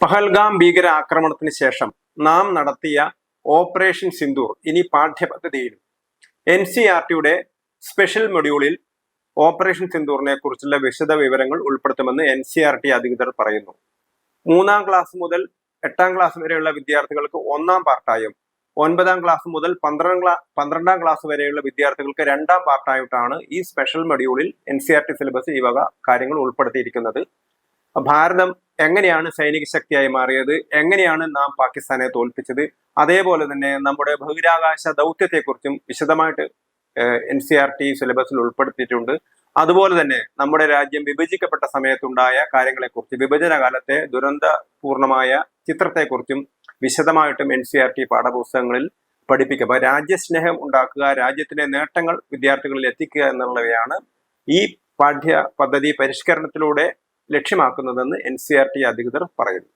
പഹൽഗാം ഭീകര ആക്രമണത്തിന് ശേഷം നാം നടത്തിയ ഓപ്പറേഷൻ സിന്ദൂർ ഇനി പാഠ്യപദ്ധതിയിലും. എൻ സി ആർ ടിയുടെ സ്പെഷ്യൽ മൊഡ്യൂളിൽ ഓപ്പറേഷൻ സിന്ദൂറിനെ കുറിച്ചുള്ള വിശദ വിവരങ്ങൾ ഉൾപ്പെടുത്തുമെന്ന് എൻ സി ആർ ടി അധികൃതർ പറയുന്നു. മൂന്നാം ക്ലാസ് മുതൽ എട്ടാം ക്ലാസ് വരെയുള്ള വിദ്യാർത്ഥികൾക്ക് ഒന്നാം പാർട്ടായും ഒൻപതാം ക്ലാസ് മുതൽ പന്ത്രണ്ടാം ക്ലാ പന്ത്രണ്ടാം ക്ലാസ് വരെയുള്ള വിദ്യാർത്ഥികൾക്ക് രണ്ടാം പാർട്ടായിട്ടാണ് ഈ സ്പെഷ്യൽ മൊഡ്യൂളിൽ N C R T syllabus ഈ വക കാര്യങ്ങൾ ഉൾപ്പെടുത്തിയിരിക്കുന്നത്. ഭാരതം എങ്ങനെയാണ് സൈനിക ശക്തിയായി മാറിയത്? എങ്ങനെയാണ് നാം പാകിസ്ഥാനെ തോൽപ്പിച്ചത്? അതേപോലെ തന്നെ നമ്മുടെ ബഹിരാകാശ ദൗത്യത്തെക്കുറിച്ചും വിശദമായിട്ട് എൻ സി ആർ ടി സിലബസിൽ ഉൾപ്പെടുത്തിയിട്ടുണ്ട്. അതുപോലെ തന്നെ നമ്മുടെ രാജ്യം വിഭജിക്കപ്പെട്ട സമയത്തുണ്ടായ കാര്യങ്ങളെക്കുറിച്ച് വിഭജന കാലത്തെ ദുരന്തപൂർണമായ ചിത്രത്തെക്കുറിച്ചും വിശദമായിട്ടും എൻ സി ആർ ടി പാഠപുസ്തകങ്ങളിൽ പഠിപ്പിക്കുക രാജ്യസ്നേഹം ഉണ്ടാക്കുക രാജ്യത്തിന്റെ നേട്ടങ്ങൾ വിദ്യാർത്ഥികളിൽ എത്തിക്കുക എന്നുള്ളവയാണ് ഈ പാഠ്യ പദ്ധതി പരിഷ്കരണത്തിലൂടെ ലക്ഷ്യമാക്കുന്നതെന്ന് എൻ സി ആർ ടി അധികൃതർ പറയുന്നു.